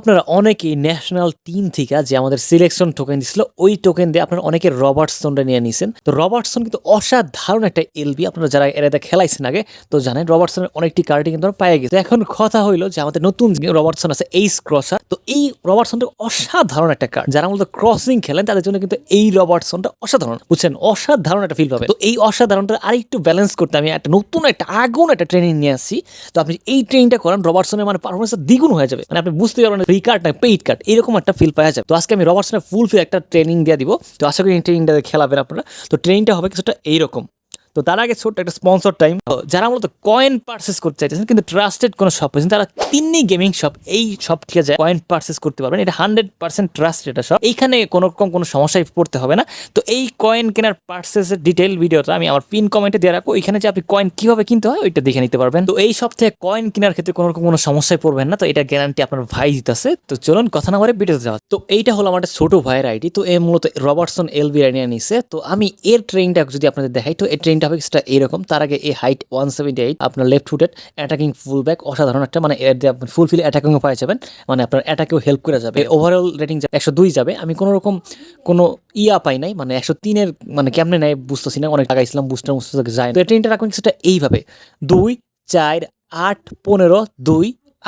আপনারা অনেকেই national team থেকে যে আমাদের সিলেকশন টোকেন দিছিল, ওই টোকেন দিয়ে আপনারা অনেকে রবার্টসনটা নিয়ে নিছেন। তো রবার্টসন কিন্তু অসাধারণ একটা এলবি আপনারা যারা এরাতে খেলাইছেন আগে, তো জানেন রবার্টসনের অনেকটি কার্ডই কিন্তু আমরা পাই গেছে এখন কথা হইল যে আমাদের নতুন রবার্টসন আছে এইস ক্রসার তো এই রবার্টসনটা অসাধারণ একটা কার্ড যারা মূলত ক্রসিং খেলেন, তাদের জন্য কিন্তু এই রবার্টসনটা অসাধারণ। বুঝছেন? অসাধারণ একটা ফিল পাবে। তো এই অসাধারণটা আরেকটু ব্যালেন্স করতে আমি একটা নতুন, একটা আগুন, একটা ট্রেনিং নিয়ে আসছি। তো আপনি এই ট্রেনিংটা করেন রবার্টসনের মানে পারফরমেন্স দ্বিগুণ হয়ে যাবে। মানে আপনি বুঝতে পারবেন ফ্রি কার্ড না পেইড কার্ড এরকম একটা ফিল পাওয়া যায়। তো আজকে আমি রবার্টসনের ফুল ফিল একটা ট্রেনিং দিয়ে দিব। তো আশা করি ট্রেনিংটা খেলাবেন আপনারা। তো ট্রেনিংটা হবে কিছুটা এইরকম। তো তার আগে ছোট্ট একটা স্পন্সর টাইম যারা মূলত কয়েন পার্সেস করতে চাইতেছেন, কিন্তু ট্রাস্টেড কোনো শপ পেয়েছেন তারা তিন্নি গেমিং শপ এই শপ থেকে যায় কয়েন পার্সেস করতে পারবেন। এটা হান্ড্রেড পার্সেন্ট ট্রাস্ট এটা শপ এইখানে কোনো রকম কোনো সমস্যায় পড়তে হবে না। তো এই কয়েন কেনার পার্সেসের ডিটেল ভিডিওটা আমি আমার পিন কমেন্টে দিয়ে রাখব। এখানে যে আপনি কয়েন কীভাবে কিনতে হয়, ওইটা দেখে নিতে পারবেন। তো এই সব থেকে কয়েন কেনার ক্ষেত্রে কোনো রকম কোনো সমস্যায় পড়বেন না। তো এটা গ্যারান্টি আপনার ভাই দিতেছে। তো চলুন কথা না বলে ভিডিওতে যাওয়া তো এইটা হলো আমার ছোট ভাইয়ের আইডি তো এ মূলত রবার্টসন এলবি নিয়ে নিছে। তো আমি এর ট্রেনটা যদি আপনাদের দেখাই, তো এই ট্রেনটা হবে এরকম। তার আগে এই হাইট ওয়ান সেভেন্টি এইট আপনার left footed attacking full back অসাধারণ একটা মানে এর দিয়ে আপনি ফুল ফিল অ্যাটাকিংও পাই যাবেন। মানে আপনার অ্যাটাকেও হেল্প করে যাবে। ওভারঅল রেটিং একশো দুই যাবে। আমি কোনো রকম কোনো ইয়া পাই নাই। মানে একশো তিনের মানে কেমনে নেয় বুঝতেছি না। অনেক টাকা ইসলাম বুস্টার মুস্টার যায়। তো এই ট্রেনটা এইভাবে। দুই চার আট পনেরো দুই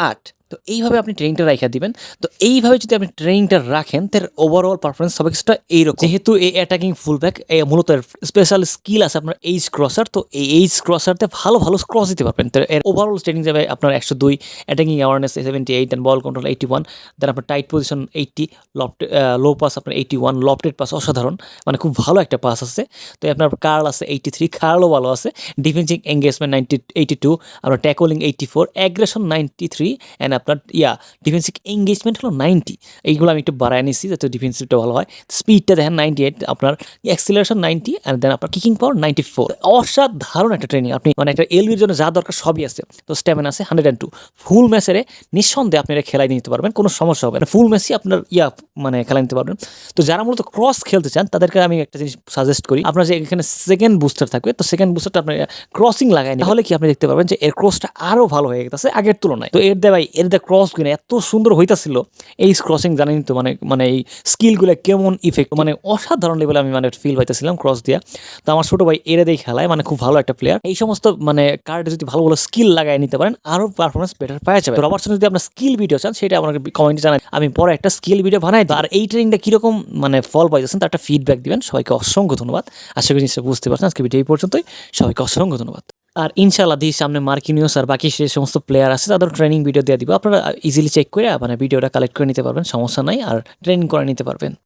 আট। তো এইভাবে আপনি ট্রেনিংটা রাখা দিবেন। তো এইভাবে যদি আপনি ট্রেনিংটা রাখেন তার ওভারঅল পারফরমেন্স হবে কিছুটা এইরকম। যেহেতু এই অ্যাটাকিং ফুল ব্যাক মূলত স্পেশাল স্কিল আছে আপনার এইচ ক্রসার তো এই এইচ ক্রসারতে ভালো ভালো ক্রস দিতে পারবেন। তো এর ওভারঅল ট্রেনিং যাবে আপনার একশো দুই attacking awareness seventy eight and ball control eighty one then আপনার tight position eighty loft low pass আপনার এইটি ওয়ান লফটেড পাস অসাধারণ। মানে খুব ভালো একটা পাস আছে। তো আপনার কার্ল আছে এইটি থ্রি কার্লও ভালো আছে। Defending engagement ninety eighty two আপনার tackling eighty four aggression ninety three and আপনার, ইয়া ডিফেন্সিভ এঙ্গেজমেন্ট হলো নাইনটি এইগুলো আমি একটু বাড়ায় নিচ্ছি যাতে ডিফেন্সিভটা ভালো হয়। স্পিডটা দেখেন নাইনটি এইট আপনার অ্যাক্সিলারেশন নাইনটি অ্যান্ড দেন আপনার কিকিং পাওয়ার নাইনটি ফোর অসাধারণ একটা ট্রেনিং আপনি মানে একটা এলবির জন্য যা দরকার সবই আছে। তো স্ট্যামিনা আছে হান্ড্রেড অ্যান্ড টু ফুল ম্যাচেরে নিঃসন্দেহে আপনি এটা খেলাই নিতে পারবেন, কোনো সমস্যা হবে না। ফুল ম্যাচই আপনার, ইয়া মানে খেলা নিতে পারবেন। তো যারা মূলত ক্রস খেলতে চান, তাদেরকে আমি একটা জিনিস সাজেস্ট করি। আপনার যে এখানে সেকেন্ড বুস্টার থাকবে, তো সেকেন্ড বুস্টারটা আপনার ক্রসিং লাগাই তাহলে কি আপনি দেখতে পারবেন যে এর ক্রসটা আরও ভালো হয়ে গেছে আগের তুলনায়। তো এর দে দে ক্রসগুলো এত সুন্দর হইতাছিল, এই ক্রসিং জানেন তো মানে মানে এই স্কিলগুলো কেমন ইফেক্ট মানে অসাধারণ লেভেলে আমি মানে ফিল পাইতেছিলাম ক্রস দিয়া। তো আমার ছোট ভাই এরে দিয়ে খেলায় মানে খুব ভালো একটা প্লেয়ার এই সমস্ত মানে কার্ডে যদি ভালো ভালো স্কিল লাগাই নিতে পারেন, আরও পারফরমেন্স বেটার পাওয়া যাবে। রবার্টসন, যদি আপনার স্কিল ভিডিও চান, সেটা আমাকে কমেন্টে জানাই আমি পরে একটা স্কিল ভিডিও বানাই। আর এই ট্রেনিংটা কীরকম মানে ফল পাইতেছেন তার একটা ফিডব্যাক দিবেন। সবাইকে অসংখ্য ধন্যবাদ। আশা করি বুঝতে পারছেন আজকে ভিডিও এই পর্যন্তই। সবাইকে অসংখ্য ধন্যবাদ। আর ইনশাল্লাহ দিই সামনে মার্কিনিয়স আর বাকি সে সমস্ত প্লেয়ার আছে, তাদের ট্রেনিং ভিডিও দিয়ে দিব। আপনারা ইজিলি চেক করে মানে ভিডিওটা কালেক্ট করে নিতে পারবেন, সমস্যা নাই। আর ট্রেনিং করে নিতে পারবেন।